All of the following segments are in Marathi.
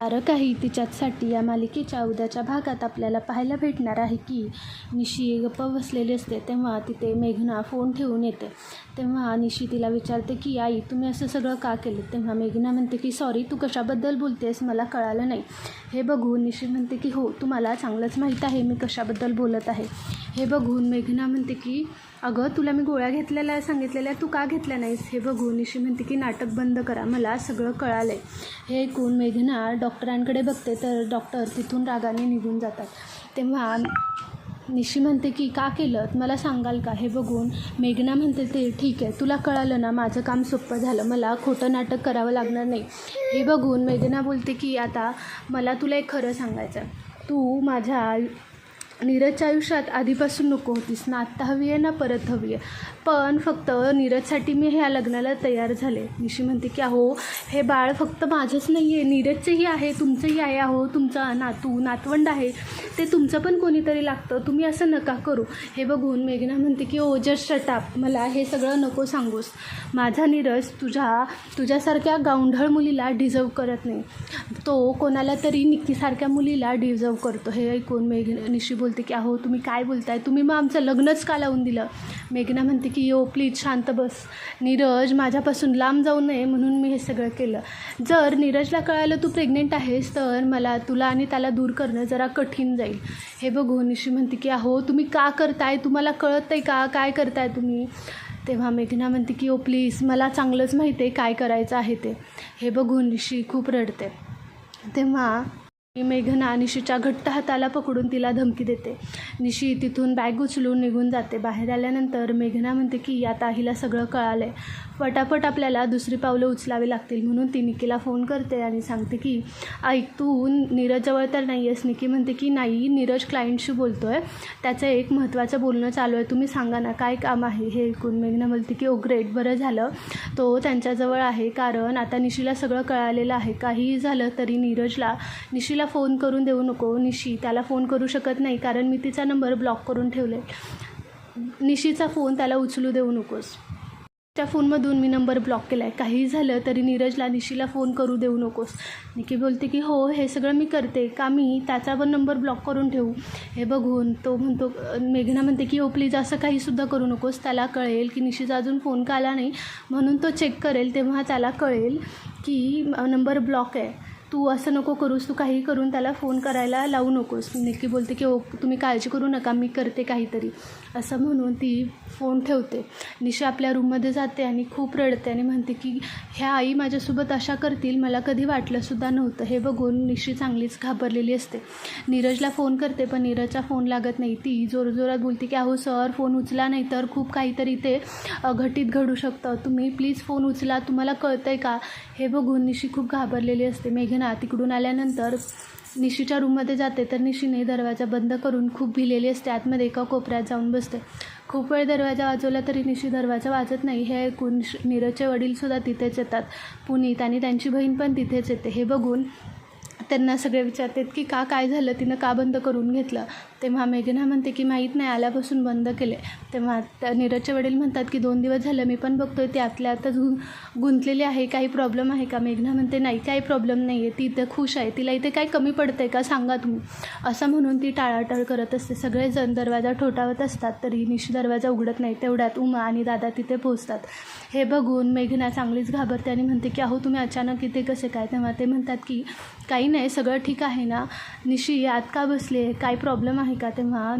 सारं काही तिच्याचसाठी या मालिकेच्या उद्याच्या भागात आपल्याला पाहायला भेटणार आहे की निशी गप्प बसलेली असते तेव्हा तिथे मेघना फोन ठेवून येते. तेव्हा निशी तिला विचारते की आई तुम्ही असं सगळं का केलं? तेव्हा मेघना म्हणते की सॉरी तू कशाबद्दल बोलतेस? मला कळालं नाही. हे बघून निशी म्हणते की हो तुम्हाला चांगलंच माहीत आहे. मी कशाबद्दल बोलत आहे. हे बघून मेघना म्हणते की अगं तुला मी गोळ्या घेतलेल्या सांगितलेल्या तू का घेतल्या नाहीस? हे बघून निशी म्हणते की नाटक बंद करा मला सगळं कळालं आहे हे ऐकून मेघना डॉक्टरांकडे बघते तर डॉक्टर तिथून रागाने निघून जातात. तेव्हा निशी म्हणते की का केलं? मला सांगाल का? हे बघून मेघना म्हणते ते ठीक आहे तुला कळालं ना माझं काम सोपं झालं मला खोटं नाटक करावं लागणार नाही. हे बघून मेघना बोलते की आता मला तुला एक खरं सांगायचं तू माझ्या नीरजच्या आयुष्यात आधीपासून नको होतीस ना आत्ता हवी आहे ना परत हवी आहे. पण फक्त नीरजसाठी मी ह्या लग्नाला तयार झाले. निशी म्हणते की अहो हे बाळ फक्त माझंच नाही आहे नीरजचंही आहे तुमचंही आहे. अहो तुमचा नातू नातवंड आहे. ते तुमचं पण कोणीतरी लागतं. तुम्ही असं नका करू. हे बघून मेघना म्हणते की ओ जस्ट शटाप मला हे सगळं नको सांगूस. माझा नीरज तुझ्या तुझ्यासारख्या गावंढळ मुलीला डिझर्व करत नाही. तो कोणाला तरी निक्कीसारख्या मुलीला डिझर्व करतो. हे ऐकून मेघ निशी बोलते की अहो तुम्ही काय बोलताय? तुम्ही मग आमचं लग्नच का लावून दिलं? मेघना म्हणते की यो प्लीज शांत बस. नीरज माझ्यापासून लांब जाऊ नये म्हणून मी हे सगळं केलं. जर नीरजला कळालं तू प्रेग्नेंट आहेस तर मला तुला आणि त्याला दूर करणं जरा कठीण जाईल. हे बघून निशी म्हणते की अहो तुम्ही का करताय? तुम्हाला कळत आहे का? काय करताय तुम्ही? तेव्हा मेघना म्हणते की ओ प्लीज मला चांगलंच माहिती आहे काय करायचं आहे ते. हे बघून निशी खूप रडते. तेव्हा मेघना निशीच्या घट्ट हाताला पकडून तिला धमकी देते. निशी तिथून बॅग उचलून निघून जाते. बाहेर आल्यानंतर मेघना म्हणते की आता हिला सगळं कळालं आहे पटापट आपल्याला दुसरी पावलं उचलावी लागतील म्हणून ती निकीला फोन करते आणि सांगते की ऐक तू नीरजजवळ तर नाही आहेस निकी म्हणते की नाही नीरज क्लायंटशी बोलतो आहे त्याचं एक महत्त्वाचं बोलणं चालू आहे. तुम्ही सांगा ना काय काम आहे? हे ऐकून मेघना बोलते की ओ ग्रेट बरं झालं. तो त्यांच्याजवळ आहे. कारण आता निशीला सगळं कळालेलं आहे. काहीही झालं तरी नीरजला निशीला फोन करून देऊ नको निशी त्याला फोन करू शकत नाही कारण मी तिचा नंबर ब्लॉक करून ठेवले निशीचा फोन त्याला उचलू देऊ नकोस. त्या फोनमधून मी नंबर ब्लॉक केला आहे काहीही झालं तरी नीरजला निशीला फोन करू देऊ नकोस. निकी बोलते की हो हे सगळं मी करते. का मी? त्याचा पण नंबर ब्लॉक करून ठेवू. हे बघून तो म्हणतो मेघना म्हणते की हो प्लीज असं काहीसुद्धा करू नकोस. त्याला कळेल की निशीचा अजून फोन का आला नाही. म्हणून तो चेक करेल तेव्हा त्याला कळेल की नंबर ब्लॉक आहे. तू असं नको करूस तू काही करून त्याला फोन करायला लावू नकोस. निकी बोलते की ओ तुम्ही काळजी करू नका मी करते काहीतरी. असं म्हणून ती फोन ठेवते. निशा आपल्या रूममध्ये जाते आणि खूप रडते आणि म्हणते की ह्या आई माझ्यासोबत अशा करतील मला कधी वाटलंसुद्धा नव्हतं. हे बघून निशी चांगलीच घाबरलेली असते. नीरजला फोन करते पण नीरजचा फोन लागत नाही. ती जोरजोरात बोलते की अहो सर फोन उचला नाही तर खूप काहीतरी ते घटित घडू शकतं. तुम्ही प्लीज फोन उचला तुम्हाला कळतं आहे का? हे बघून निशी खूप घाबरलेली असते. मेघे तिकडून आल्यानंतर निशीच्या रूममध्ये जाते तर निशीने दरवाजा बंद करून खूप भिलेली असते. आतमध्ये एका कोपऱ्यात जाऊन बसते. खूप वेळ दरवाजा वाजवला तरी निशी दरवाजा वाजत नाही. हे ऐकून नीरजचे वडीलसुद्धा तिथेच येतात. पुनीत आणि त्यांची बहीण पण तिथेच येते. हे बघून त्यांना सगळे विचारतात की का काय झालं? तिनं का बंद करून घेतलं? तेव्हा मेघना म्हणते की माहीत नाही आल्यापासून बंद केले. तेव्हा त्या नीरजचे वडील म्हणतात की दोन दिवस झालं मी पण बघतोय ती आतल्या आतच गु गुंतलेली आहे. काही प्रॉब्लेम आहे का? मेघना म्हणते नाही काही प्रॉब्लेम नाही आहे ती इथं खुश आहे. तिला इथे काही कमी पडतं आहे का? सांगा तुम्ही. असं म्हणून ती टाळाटाळ करत असते. सगळेजण दरवाजा ठोठावत असतात तरी निशी दरवाजा उघडत नाही. तेवढ्यात उमा आणि दादा तिथे पोहोचतात. हे बघून मेघना चांगलीच घाबरते आणि म्हणते की अहो तुम्ही अचानक इथे कसे काय? तेव्हा ते म्हणतात की काही नाही सगळं ठीक आहे ना? निशी आत का बसली आहे काय प्रॉब्लेम आहे? आहे का? तेव्हा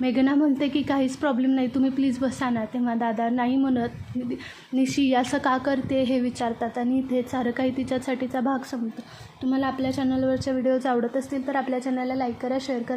मेघना म्हणते की काहीच प्रॉब्लेम नाही तुम्ही प्लीज बसा ना. तेव्हा दादा नाही म्हणत निशी असं का करते? हे विचारतात आणि इथे सारं काही तिच्यासाठीचा भाग संपतो तुम्हाला आपल्या चॅनलवरच्या व्हिडिओज आवडत असतील तर आपल्या चॅनलला लाईक करा शेअर करा.